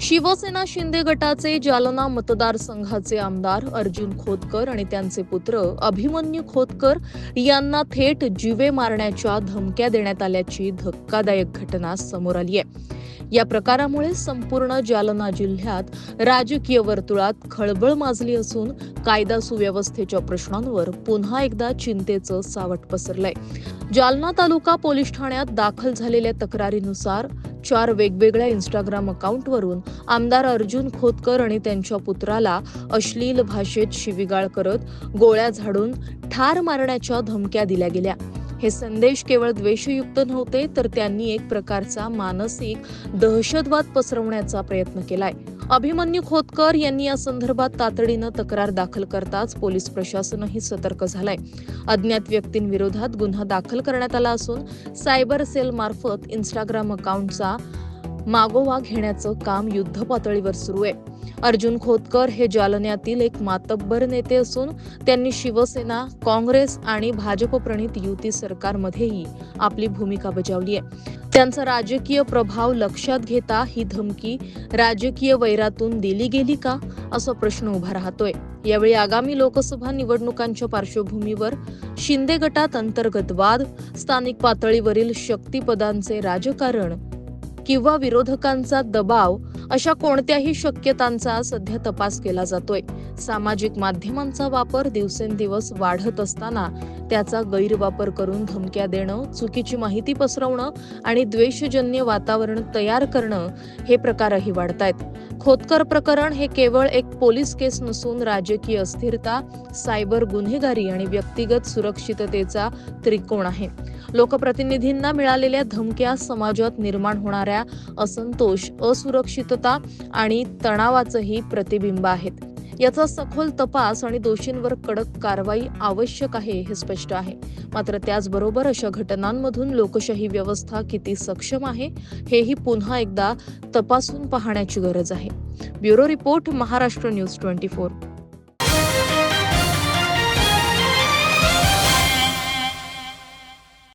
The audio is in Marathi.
शिवसेना शिंदे गटाचे जालना मतदारसंघाचे आमदार अर्जुन खोतकर आणि त्यांचे पुत्र अभिमन्यू खोतकर यांना थेट जीवे मारण्याच्या धमक्या देण्यात आल्याची धक्कादायक घटना समोर आली आहे. या प्रकारामुळे संपूर्ण जालना जिल्ह्यात राजकीय वर्तुळात खळबळ माजली असून कायदा सुव्यवस्थेच्या प्रश्नांवर पुन्हा एकदा चिंतेचं सावट पसरलंय. जालना तालुका पोलीस ठाण्यात दाखल झालेल्या तक्रारीनुसार चार वेगवेगळ्या इंस्टाग्राम अकाउंटवरून आमदार अर्जुन खोतकर आणि त्यांच्या पुत्राला अश्लील भाषेत शिवीगाळ करत गोळ्या झाडून ठार मारण्याच्या धमक्या दिल्या गेल्या. हे संदेश केवळ द्वेषयुक्त नव्हते तर त्यांनी एक प्रकारचा मानसिक दहशतवाद पसरवण्याचा प्रयत्न केलाय. अभिमन्यू खोतकर यांनी या संदर्भात तातडीनं तक्रार दाखल करताच पोलीस प्रशासनही सतर्क झालंय. अज्ञात व्यक्तींविरोधात गुन्हा दाखल करण्यात आला असून सायबर सेल मार्फत इंस्टाग्राम अकाउंटचा मागोवा घेण्याचं काम युद्ध पातळीवर सुरू आहे. अर्जुन खोतकर हे जालन्यातील एक मातब्बर नेते असून त्यांनी शिवसेना काँग्रेस आणि भाजप प्रणित युती सरकारमध्येही आपली भूमिका बजावली आहे. त्यांचा राजकीय प्रभाव लक्षात घेता ही धमकी राजकीय वैरातून दिली गेली का असा प्रश्न उभा राहतोय. यावेळी आगामी लोकसभा निवडणुकांच्या पार्श्वभूमीवर शिंदे गटात अंतर्गत वाद स्थानिक पातळीवरील शक्तीपदांचे राजकारण किंवा विरोधकांचा दबाव अशा कोणत्याही शक्यतांचा सध्या तपास केला जातोय. सामाजिक माध्यमांचा वापर दिवसेंदिवस वाढत असताना त्याचा गैरवापर करून धमक्या देणं चुकीची माहिती पसरवणं आणि द्वेषजन्य वातावरण तयार करणं हे प्रकारही वाढतायत. खोतकर प्रकरण हे केवळ एक पोलीस केस नसून राजकीय अस्थिरता सायबर गुन्हेगारी आणि व्यक्तिगत सुरक्षिततेचा त्रिकोण आहे. लोकप्रतिनिधींना मिळालेल्या धमक्या समाजात निर्माण होणाऱ्या असंतोष असुरक्षितता आणि तणावाचंही प्रतिबिंब आहेत. याचा सखोल तपास आणि दोषींवर कडक कारवाई आवश्यक आहे हे स्पष्ट आहे. मात्र त्याचबरोबर अशा घटनांमधून लोकशाही व्यवस्था किती सक्षम आहे हेही पुन्हा एकदा तपासून पाहण्याची गरज आहे. Bureau report Maharashtra news twenty four.